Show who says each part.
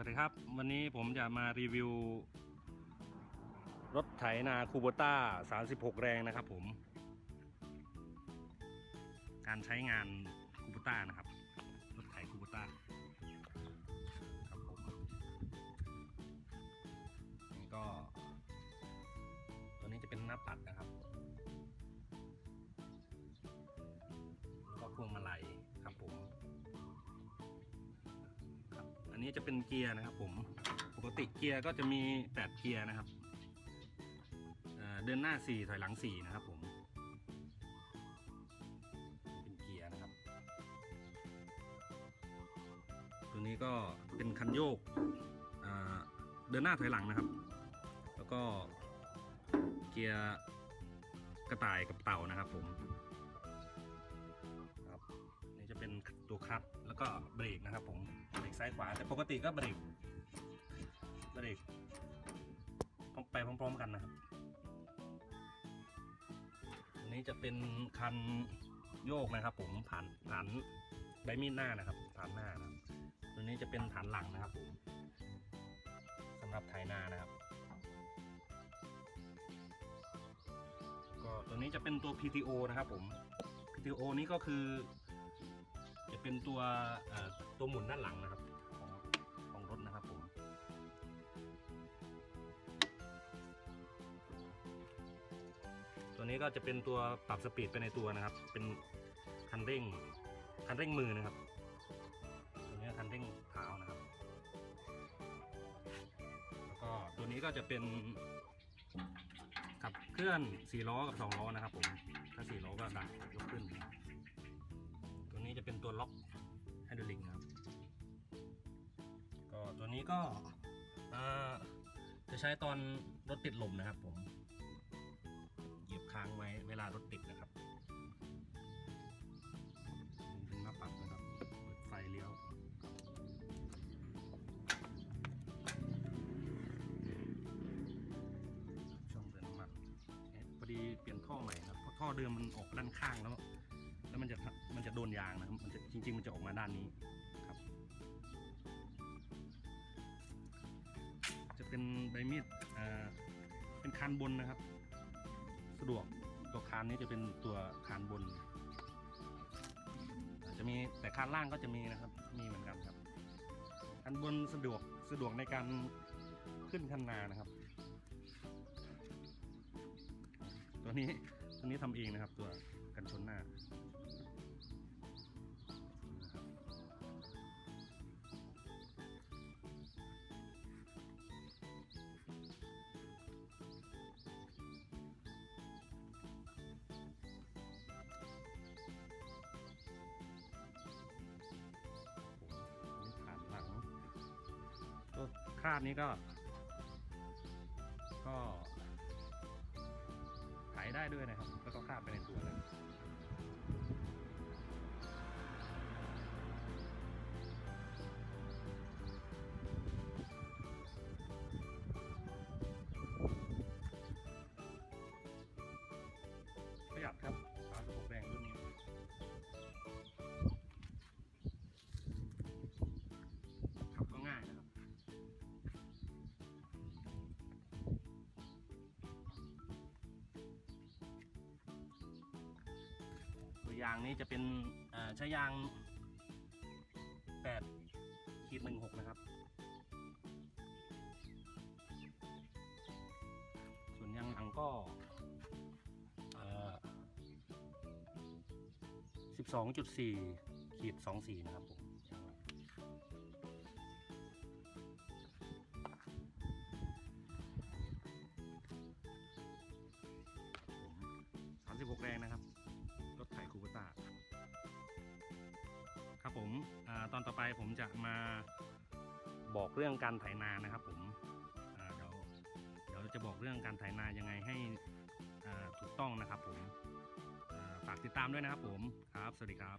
Speaker 1: วัสดีครับ วันนี้ผมจะมารีวิว รถไถนาคูโบต้า 36 แรงนะครับผม การใช้งานคูโบต้านะครับ รถไถคูโบต้าครับผมนี่ก็ ตัวนี้จะเป็นหน้าปัดนะครับ ครับอันนี้จะเป็นเกียร์นะครับ ผมปกติเกียร์ก็จะมี 8 เกียร์นะครับเดินหน้า 4 ถอยหลัง 4 นะครับผม เป็นเกียร์นะครับ ตัวนี้ก็เป็นคันโยกเดินหน้าถอยหลังนะครับ แล้วก็เกียร์กระต่ายกับเต่านะครับผมครับนี่จะเป็น คลัตช์แล้วก็เบรกนะครับผมเบรกซ้ายขวาแต่ปกติก็เบรกเบรกไปพร้อมๆกันนะครับอันนี้จะเป็นคันโยกนะครับ ผมฐานฐานใบมีดหน้านะครับฐานหน้านะครับตัวนี้จะเป็นฐานหลังนะครับผมสำหรับไถนานะครับ ก็ตัวนี้จะเป็นตัว PTO นะครับผม PTO นี้ก็คือ เป็นตัวตัวหมุนด้านหลังนะครับของของรถนะครับผมตัวนี้ก็จะเป็นตัวปรับสปีดไปในตัวนะครับ เป็นคันเร่งคันเร่งมือนะครับ ตัวนี้คันเร่งเท้านะครับ แล้วก็ตัวนี้ก็จะเป็นขับเคลื่อน4ล้อกับ2ล้อนะครับผมถ้า4ล้อก็ดัก ตัวนี้ก็จะใช้ตอนรถติดลมนะครับผม เหยียบค้างไว้เวลารถติดนะครับเป็นหน้าปัดนะครับ เปิดไฟเลี้ยวช่องเติมน้ำมันพอดีเปลี่ยนท่อใหม่ครับเพราะท่อเดิมมันออกด้านข้างแล้ว แล้วมันจะมันจะโดนยางนะครับ มันจะจริง ๆ มันจะออกมาด้านนี้ เป็นใบมีดเป็นคานบนนะครับ สะดวกตัวคานนี้จะเป็นตัวคานบน อาจจะมีแต่คานล่างก็จะมีนะครับ มีเหมือนกันครับคานบนสะดวกสะดวกในการขึ้นคันนานะครับ ตัวนี้ตัวนี้ทำเองนะครับ ตัวกันชนหน้าาพนี้ก็ ก็ขายได้ด้วยนะครับ แล้วก็คาดไปในตัวเลย ยางนี้จะเป็นใช้ยาง8ขีดหนึ่งหกนะครับ ส่วนยางหลังก็สิบสองจุดสี่ขีดสองสี่นะครับผม อาตอนต่อไปผมจะมาบอกเรื่องการไถนานะครับ ผมเดี๋ยวเดี๋ยวจะบอกเรื่องการไถนายังไงให้ถูกต้องนะครับ ผมฝากติดตามด้วยนะครับผมครับ สวัสดีครับ